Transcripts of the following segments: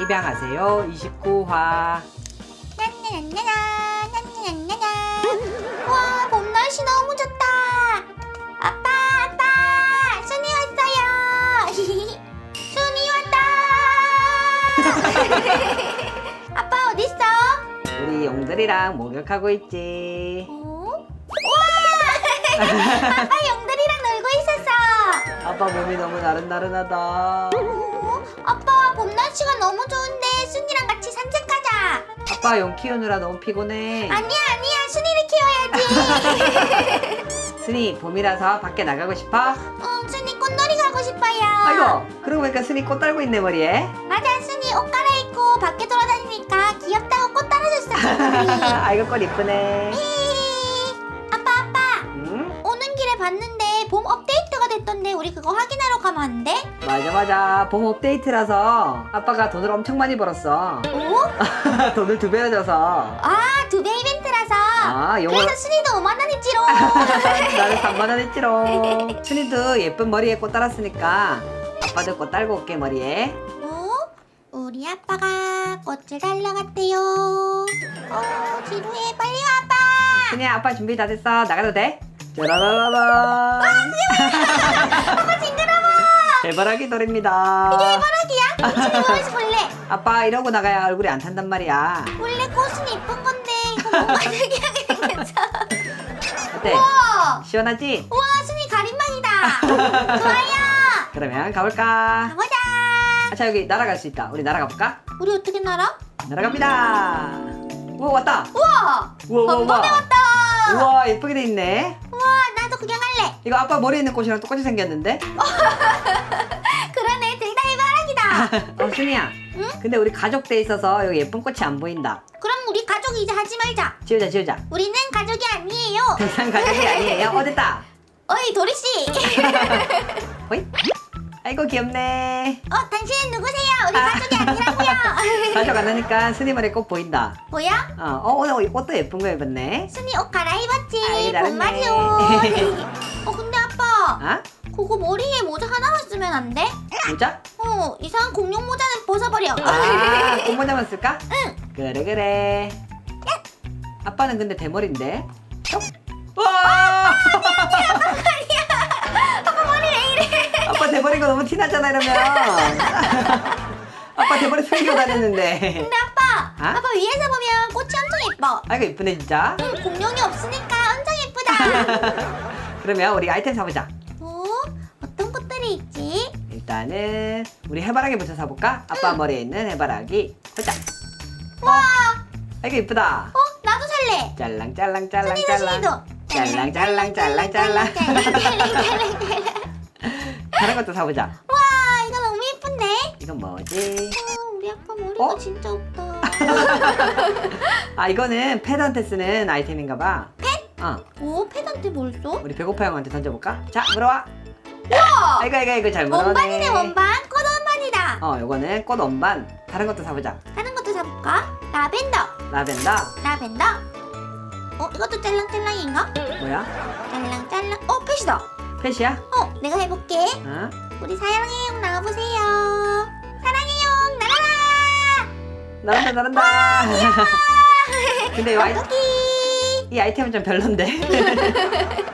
입양하세요. 29화. 냐냐냐냐 냐냐냐냐 와봄 날씨 너무 좋다. 아빠 아빠 순이 왔어요. 순이 왔다. 아빠 어딨어? 우리 용들이랑 목욕하고 있지. 어? 와! 아빠 있었어 아빠 몸이 너무 나른나른하다. 어? 아빠 봄 날씨가 너무 좋은데 순이랑 같이 산책하자. 아빠 용 키우느라 너무 피곤해. 아니야 아니야. 순이를 키워야지. 스니 봄이라서 밖에 나가고 싶어? 응 순이 꽃놀이 가고 싶어요. 아이고 그러고 보니까 스니 꽃 달고 있네 머리에. 맞아 순이 옷 갈아입고 밖에 돌아다니니까 귀엽다고 꽃 친구들이 아이고 꽃 이쁘네. 아빠 아빠. 응? 오는 길에 봤는데 봄 업데이트 가 됐던데 우리 그거 확인하러 가면 안 돼? 맞아 맞아. 봄 업데이트라서 아빠가 돈을 엄청 많이 벌었어. 오? 돈을 두 배로 줘서. 아 두 배 이벤트라서? 아 용을 그래서 순이도 5만 원이지롱 나는 3만원 했지롱 순이도 예쁜 머리에 꽃 달았으니까 아빠도 꽃 달고 올게 머리에. 어? 우리 아빠가 꽃을 달러 갔대요. 어 지루해. 빨리 와 아빠. 순이야 아빠 준비 다 됐어? 나가도 돼? 짜라라라라 아빠 징그러워. 해바라기 노래입니다. 이게 해바라기야? 보여서 볼래 아빠 이러고 나가야 얼굴이 안 탄단 말이야. 원래 꽃은 이쁜 건데 이거 뭔가 특이하게 생겼어. 어때? 우와. 시원하지? 우와 순이 가림막이다. 좋아요. 그러면 가볼까? 가보자. 아차 여기 날아갈 수 있다. 우리 날아가 볼까? 우리 어떻게 날아? 날아갑니다. 오 왔다. 우와. 우와 우와 한 번에 우와 왔다. 우와 예쁘게 돼 있네. 우와 구경할래. 이거 아빠 머리에 있는 꽃이랑 똑같이 생겼는데? 그러네. 둘다 해바라기다. 어 순이야. 응? 근데 우리 가족 돼 있어서 여기 예쁜 꽃이 안 보인다. 그럼 우리 가족 이제 하지 말자. 지우자 지우자. 우리는 가족이 아니에요. 더 이상 가족이 아니에요. 어 됐다? 어이 도리 씨. 어이? 아이고 귀엽네 어 당신은 누구세요? 우리 아. 가족이 아니라고요 가족 안 하니까 순이 머리에 꽃 보인다 뭐야? 어, 어 오늘 옷도 예쁜 거 입었네 순이 옷 갈아입었지 잘했네. 봄맞이 옷어 근데 아빠 아? 그거 머리에 모자 하나만 쓰면 안 돼? 모자? 어 이상한 공룡 모자는 벗어버려 아 꽃모자만 쓸까? 응. 그래 그래 아빠는 근데 대머리인데 어? 와 머리 아빠 대머리가 너무 티나잖아 이러면. 아빠 대머리 숨기고 다녔는데. 근데 아빠 아? 아빠 위에서 보면 꽃이 엄청 예뻐. 아이고 이쁘네 진짜. 응, 공룡이 없으니까 엄청 예쁘다. 그러면 우리 아이템 사보자. 어? 어떤 꽃들이 있지? 일단은 우리 해바라기 부터 사볼까? 아빠 머리에 있는 해바라기. 보자. 와! 아이고 이쁘다. 어? 나도 살래. 짤랑 짤랑 짤랑 순이도 짤랑 순이도 짤랑 짤랑 짤랑 짤랑 짤랑 짤랑 짤랑짤랑 다른 것도 사보자 와 이거 너무 예쁜데? 이건 뭐지? 어, 우리 아빠 머리가 어? 진짜 없다 아 이거는 팻한테 쓰는 아이템인가 봐 팻? 어오 패던트 뭘 써? 우리 배고파 형한테 던져볼까? 자 물어와 와 아이고 아이고 아이고 잘 물어네 원반이네 원반 꽃 원반이다 어 요거는 꽃 원반 다른 것도 사보자 다른 것도 사볼까? 라벤더 라벤더 라벤더 어 이것도 짤랑짤랑인가? 뭐야? 짤랑짤랑 어 펫이다 펫이야? 어 내가 해볼게. 어? 우리 사랑해용 나와보세요. 사랑해용 날아라! 나란다 나란다. 근데 이, 아이, 어떡해. 이 아이템은 좀 별론데.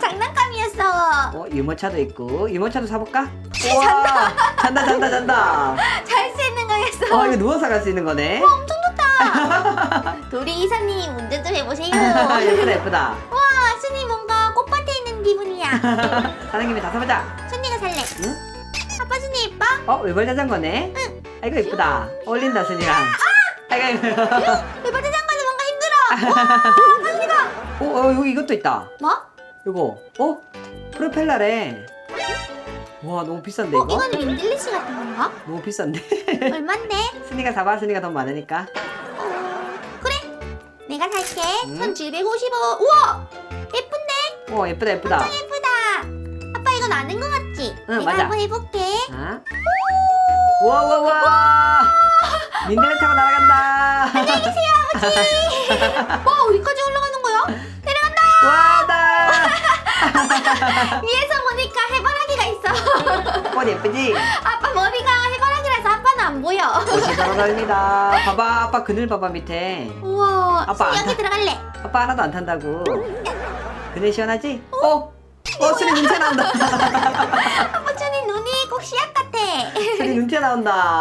장난감이었어. 어 유모차도 있고. 유모차도 사볼까? 우와! 잔다. 잔다 잔다 잘 수 있는 거였어. 어 이거 누워서 갈 수 있는 거네. 엄청 좋다. 도리 이사님 운전 좀 해보세요. 예쁘다 예쁘다. 와 사는 김에 다 사보자. 순이가 살래. 응? 아빠 순이 예뻐? 어 외벌 자전거네? 아이고 예쁘다. 어울린다 순이랑. 아이고 아이고. 외발 자전거는 뭔가 힘들어. 와 빨리 가 어, 어 여기 이것도 있다. 뭐? 이거. 어? 프로펠러래. 와 너무 비싼데 어 이거? 이거는 윈들리시 같은 건가? 너무 비싼데? 얼만데? 순이가 사봐. 순이가 돈 많으니까. 어 그래. 내가 살게. 응? 1750원 우와! 예쁜데? 어 예쁘다 예쁘다. 엄청 예쁘다 응, 내가 맞아. 한번 해볼게 아? 우와 우와 우와 민들레 타고 날아간다 와 어디까지 올라가는 거야? 내려간다 와다 위에서 보니까 해바라기가 있어 꽃 예쁘지? 아빠 머리가 해바라기라서 아빠는 안안 보여. 꽃이 돌아다닙니다. 봐봐, 아빠 그늘 봐봐 밑에. 우와. 아빠 여기 타. 들어갈래. 아빠 하나도 안 탄다고. 그늘 시원하지? 어? 어, 순이 눈치 나온다. 준이 눈이 꼭 씨앗 같아. 순이 눈치 나온다.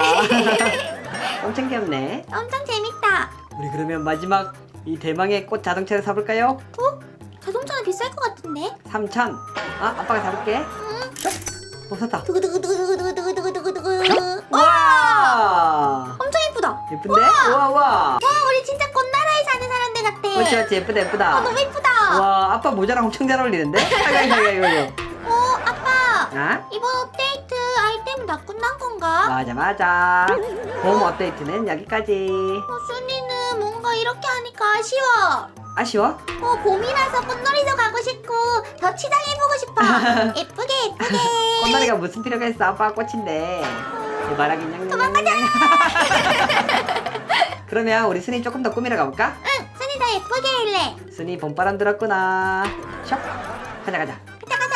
엄청 귀엽네. 엄청 재밌다. 우리 그러면 마지막 이 대망의 꽃 자동차를 사볼까요? 어? 자동차는 비쌀 것 같은데? 3천. 아, 아빠가 사볼게. 응. 어, 샀다. 두구두구두구두구두구두구두구두구. 와! 엄청 예쁘다. 예쁜데? 우와, 우와. 와 우리 진짜 꽃나라에 사는 사람들 같아. 그렇지, 그렇지. 예쁘다, 아, 예쁘다. 너무 예쁘다. 와, 아빠 모자랑 엄청 잘 어울리는데? 아이고, 아이고, 아이고. 어 아빠 아? 이번 업데이트 아이템 다 끝난 건가? 맞아, 맞아. 봄 업데이트는 여기까지. 어, 순이는 뭔가 이렇게 하니까 아쉬워. 아쉬워? 어 봄이라서 꽃놀이도 가고 싶고 더 치장해보고 싶어. 예쁘게 예쁘게. 꽃놀이가 무슨 필요가 있어? 아빠가 꽃인데. 대바라기 냥냥냥냥. 그러면 우리 순이 조금 더 꾸미러 가볼까? 응 순이 더 예쁘게 할래. 순이 봄바람 들었구나. 샵. 가자, 가자. 가자 가자.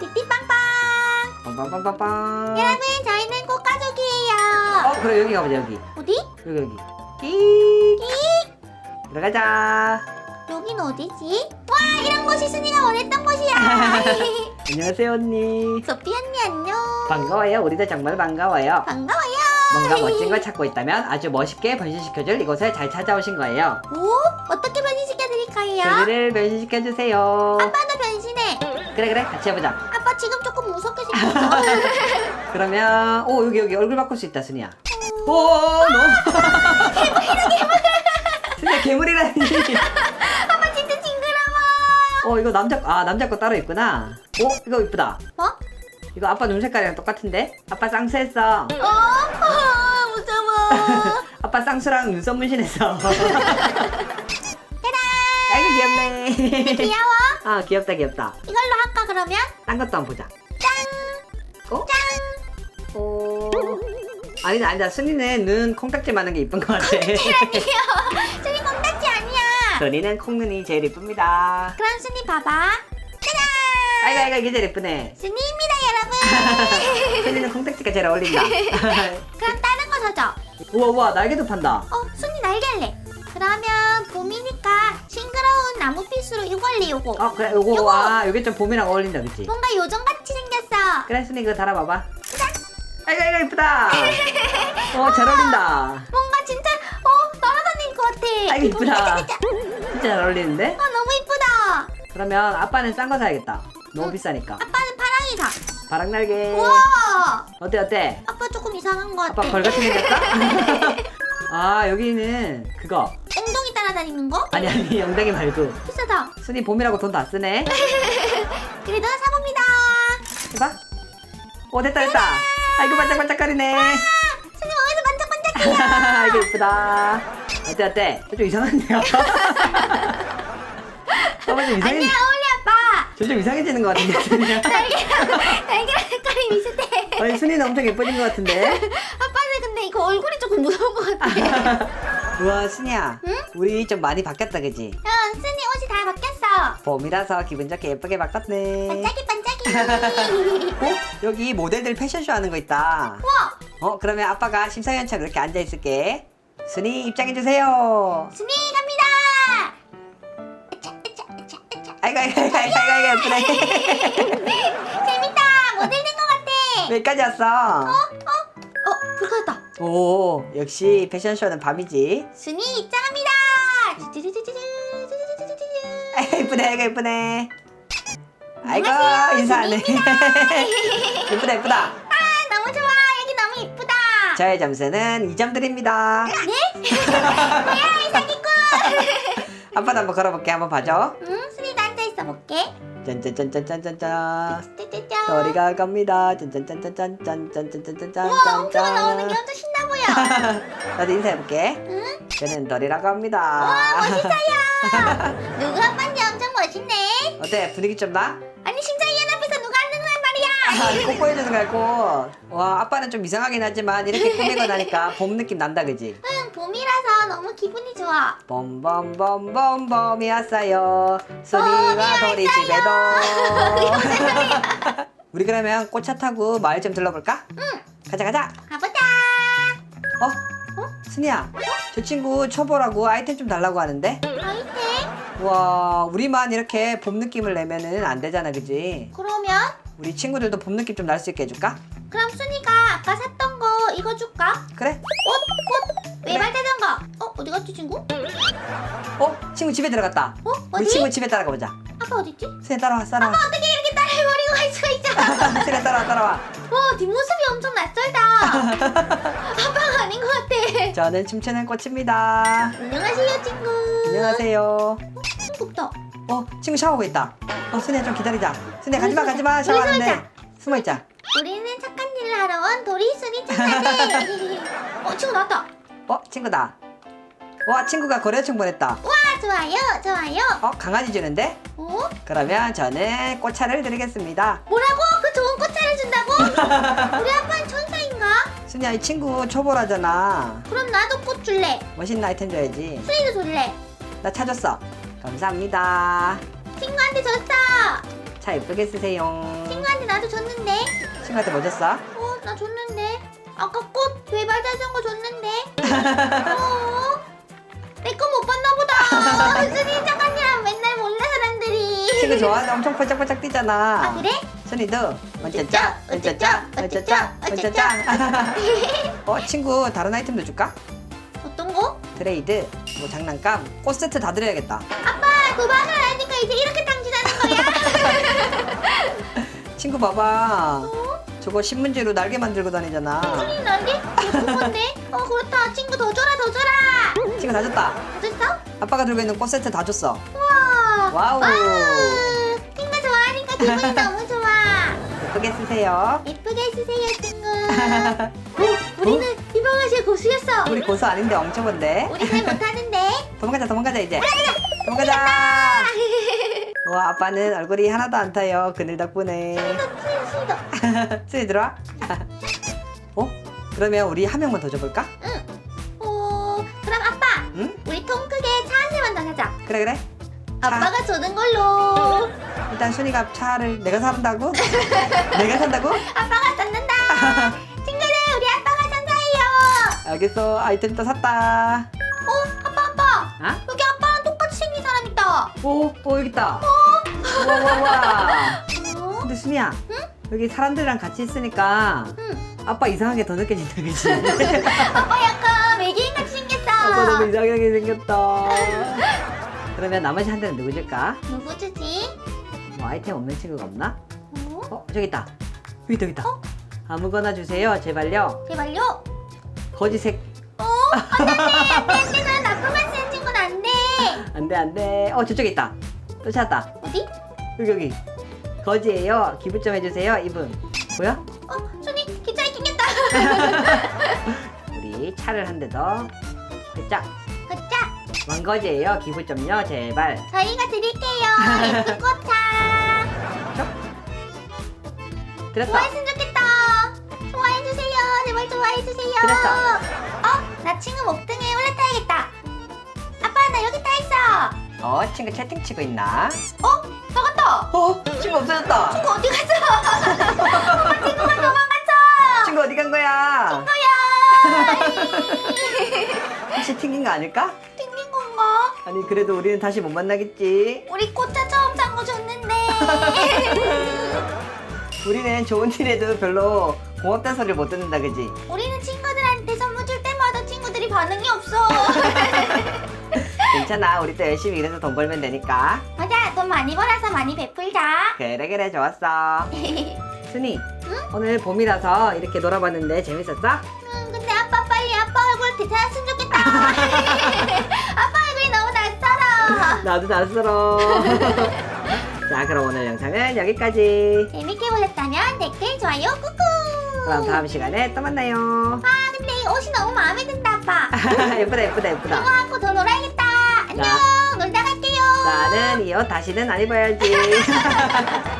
띠띠빵빵. 빵빵빵빵빵. 여러분 저희는 꽃가족이에요. 어, 그래, 여기 가보자, 여기. 어디? 여기, 여기. 끼. 들어가자. 여긴 어디지? 와 이런 곳이 순이가 원했던 곳이야. 안녕하세요, 언니. 소피 언니 안녕. 반가워요. 우리도 정말 반가워요. 반가워요. 뭔가 멋진 걸 찾고 있다면 아주 멋있게 변신시켜줄 이곳에 잘 찾아오신 거예요. 오 어떻게 변신시켜드릴까요? 소리를 변신시켜주세요. 아빠도 변신해. 그래, 그래. 같이 해보자. 아빠 지금 조금 무섭게 생겼어. 그러면, 오, 여기, 여기 얼굴 바꿀 수 있다, 순이야. 오, 너무. 순이야, 괴물이라니. 아빠 진짜 징그러워. 어, 이거 남자, 아, 남자 거 따로 있구나. 오, 이거 이쁘다. 뭐? 이거 아빠 눈 색깔이랑 똑같은데? 아빠 쌍수했어. 어, 아, 무서워. 아빠 쌍수랑 눈썹 문신했어. 귀여워. 아 귀엽다 귀엽다. 이걸로 할까 그러면? 딴 것도 한번 보자. 짠. 어? 오. 아니다 아니다. 순이는 눈 콩딱지 많은 게 이쁜 것 같아. 아니요. 순이 콩딱지 아니야. 순이는 콩눈이 제일 이쁩니다. 그럼 순이 봐봐. 짜잔. 아이고 아이고 이게 제일 이쁘네. 순이입니다 여러분. 순이는 콩딱지가 제일 어울린다. 그럼 다른 거 사줘. 우와 우와 날개도 판다. 어, 순이 날개 할래. 그러면 봄이니까 싱그러운 나무빛으로 이거 할래 요거. 어 그래 요거 요거. 아 요게 좀 봄이랑 어울린다 그치? 뭔가 요정같이 생겼어. 그래 순이 그거 달아봐봐. 아이고 아이고 이쁘다. 어잘 어울린다. 뭔가 진짜 어 날아다닐 것 같아. 아이고, 이쁘다. 진짜 잘 어울리는데? 아 너무 이쁘다. 그러면 아빠는 싼 거 사야겠다. 너무 비싸니까. 아빠는 파랑이 사. 바람날개. 우와. 어때 어때? 아빠 조금 이상한 것 같아. 아빠 벌같이 생겼다? 아 여기는 그거 다니는 거? 아니 아니 엉덩이 말고 비싸다. 순이 봄이라고 돈 다 쓰네 그래도 사봅니다. 해봐 오 됐다 됐다 아이고 반짝반짝거리네 순이 몸에서 반짝반짝해요. 아이고 이쁘다 어때 어때 좀 이상한데요? 어, 좀 아니야 이상해 어울리 아빠. 점점 이상해지는 것 같은데 순이야 날개랑 날개랑 색깔이 비슷해. 아니 순이는 엄청 예뻐진 것 같은데 아빠는 근데 이거 얼굴이 조금 무서운 것 같아. 우와 순이야 응? 우리 좀 많이 바뀌었다 그지? 응, 순이 옷이 다 바뀌었어. 봄이라서 기분 좋게 예쁘게 바꿨네 반짝이 반짝이. 어? 여기 모델들 패션쇼 하는 거 있다 우와, 어 그러면 아빠가 심사위원처럼 이렇게 앉아 있을게. 순이 입장해 주세요. 순이 갑니다. 아차, 아차, 아차, 아차. 아이고 아이고 아이고 아이고 아이고 예쁘네. 재밌다. 모델 된 것 같아. 여기까지 왔어. 어, 불 켜졌다. 오 역시 패션쇼는 밤이지. 순이 입장 이고 예쁘네 아이고 예쁘네. 아이고 안녕하세요, 인사하네. 예쁘다 예쁘다. 아, 너무 좋아. 여기 너무 이쁘다. 저의 점수는 2점 드립니다. 네? 뭐야, 이 사기꾼. 아빠도 한번 걸어볼게 한번 봐줘. 응, 순이도 앉아 있어 볼게. 짠짠짠짠짠짠짠. 짜짜짜. 저리가 갑니다. 짠짠짠짠짠짠짠짠짠짠짠. 우와, 엄청 나오는 게 엄청 신나 보여. 나도 인사해볼게. 응? 저는 덜이라고 합니다. 와, 멋있어요. 누구 한번 멋있네. 어때? 분위기 좀 나? 아니 심사위원 앞에서 누가 안 되는 말이야. 아, 꼭 보여주는 거 알고. 와, 아빠는 좀 이상하긴 하지만 이렇게 꾸미고 나니까 봄 느낌 난다, 그지? 응, 봄이라서 너무 기분이 좋아. 봄봄봄봄봄이 왔어요. 소리와 도리 집에도. 우리 그러면 꽃차 타고 마을 좀 들러볼까? 응, 가자, 가자. 가보자. 어? 순이야 저 친구 초보라고 아이템 좀 달라고 하는데 아이템? 와 우리만 이렇게 봄 느낌을 내면은 안 되잖아 그지 그러면 우리 친구들도 봄 느낌 좀 날 수 있게 해줄까? 그럼 순이가 아까 샀던 거 이거 줄까? 그래? 꽃! 꽃! 외발 자전거! 어? 어디 갔지 친구? 어? 친구 집에 들어갔다 어? 우리 어디? 친구 집에 따라가 보자 아빠 어딨지? 순이 따라와 따라와 어떻게 이렇게 딸을 버리고 갈 수가 있잖아 순이 따라와 따라와 와 뒷모습이 엄청 낯설다 아빠가 아닌 것 같아. 저는 춤추는 꽃입니다. 안녕하세요 친구. 안녕하세요. 친구 없다 어 친구 샤워하고 있다. 어 순이야 좀 기다리자. 순이야 가지마 우리 가지마. 숨어 있자. 샤워하는데. 숨어 있자. 우리는 착한 일을 하러 온 도리순이 친구들 어 친구 나왔다. 어 친구다. 와 친구가 요청 보냈다. 아 좋아요 좋아요. 어 강아지 주는데? 어? 그러면 저는 꽃차를 드리겠습니다. 뭐라고? 그 좋은 꽃차를 준다고? 우리 아빠는? 순이야 이 친구 초보라잖아 그럼 나도 꽃 줄래 멋있는 아이템 줘야지 순이도 줄래 나 찾았어 감사합니다 친구한테 줬어 차 예쁘게 쓰세요 친구한테 나도 줬는데 친구한테 뭐 줬어? 어, 나 줬는데. 아까 꽃 외발 자전거 줬는데. 어? 내 거 못 봤나 보다. 순이 일 맨날 몰라 사람들이. 친구 좋아하는데 엄청 반짝반짝 뛰잖아 아 그래? 순이도 원짜짜 원짜짜 원짜짜 원짜짜 어 친구 다른 아이템도 줄까? 어떤 거? 트레이드 뭐 장난감 꽃 세트 다 드려야겠다 아빠 도박을 하니까 이제 이렇게 당진하는 거야? 친구 봐봐 어? 저거 신문지로 날개 만들고 다니잖아 순이 날개? 예쁜 건데? 어 그렇다. 친구 더 줘라 더 줘라. 친구 다 줬다 줬어? 아빠가 들고 있는 꽃 세트 다 줬어 우와. 와우 친구 좋아하니까 기분이 너무 좋아. 예쁘게 쓰세요 예쁘게 친구. 어, 우리는 희망하실 고수였어. 우리 고수 아닌데 엄청 본데 우리 잘 못하는데. 도망가자 도망가자 이제 도망가자 와 아빠는 얼굴이 하나도 안 타요 그늘 덕분에 수도 수도. 수이 들어와 어? 그러면 우리 한 명만 더 줘볼까? 어 그럼 아빠 응? 우리 통 크게 차 한 대만 더 사자. 그래 그래 차. 아빠가 주는 걸로. 일단 순이가 차를 내가 산다고? 내가 산다고? 아빠가 샀는다. 친구들 우리 아빠가 천사예요. 알겠어 아이템 또 샀다 어 아빠 아빠 아? 여기 아빠랑 똑같이 생긴 사람 있다. 오, 오 여기 있다 와와와 어? 근데 순이야 여기 사람들이랑 같이 있으니까 응. 아빠 이상하게 더 느껴진다 그치? 아빠 약간 외계인 같이 생겼어. 아빠 너무 이상하게 생겼다 그러면 나머지 한 대는 누구 줄까? 누구 주지? 뭐 아이템 없는 친구가 없나? 어? 어 저기 있다 여기 있다 여기 있다 아무거나 주세요 제발요 제발요. 거지색 어? 안돼 난 나쁜 말 쓰는 친구는 안 돼. 안돼 안돼 어 저쪽에 있다 또 찾았다 어디? 여기 여기 거지예요 기부 좀 해주세요 이분 뭐야? 어 순이 기차에 낑겼다. 우리 차를 한 대더 자 가자. 왕거지예요 기부 좀요 제발 저희가 드릴게요. 예쁜 꽃차. 들었어 좋아했으면 좋겠다. 좋아해주세요. 제발 좋아해주세요. 그랬어. 어? 나 친구 목등에 올라타야겠다. 아빠 나 여기 타 있어. 어 친구 채팅 치고 있나? 어? 나갔다. 어 친구 없어졌다 친구 어디 갔어? 엄마 친구가 도망갔어. 친구 어디 간 거야? 친구야. 혹시 튕긴 거 아닐까? 아니 그래도 우리는 다시 못 만나겠지 우리 꽃차 처음 산 거 줬는데. 우리는 좋은 일에도 별로 고맙다는 소리를 못 듣는다 그지? 우리는 친구들한테 선물 줄 때마다 친구들이 반응이 없어. 괜찮아 우리 또 열심히 일해서 돈 벌면 되니까 맞아, 돈 많이 벌어서 많이 베풀자. 그래 그래 좋았어 순이 오늘 봄이라서 이렇게 놀아봤는데 재밌었어? 음, 근데 아빠 빨리 아빠 얼굴 되찾았으면 좋겠다. 아빠. 나도 낯설어 자 그럼 오늘 영상은 여기까지 재밌게 보셨다면 댓글, 좋아요, 꾹꾹. 그럼 다음 시간에 또 만나요 아, 근데 이 옷이 너무 마음에 든다, 아빠. 예쁘다 예쁘다 예쁘다 이거 하고 더 놀아야겠다. 안녕, 놀다 갈게요. 나는 이 옷 다시는 안 입어야지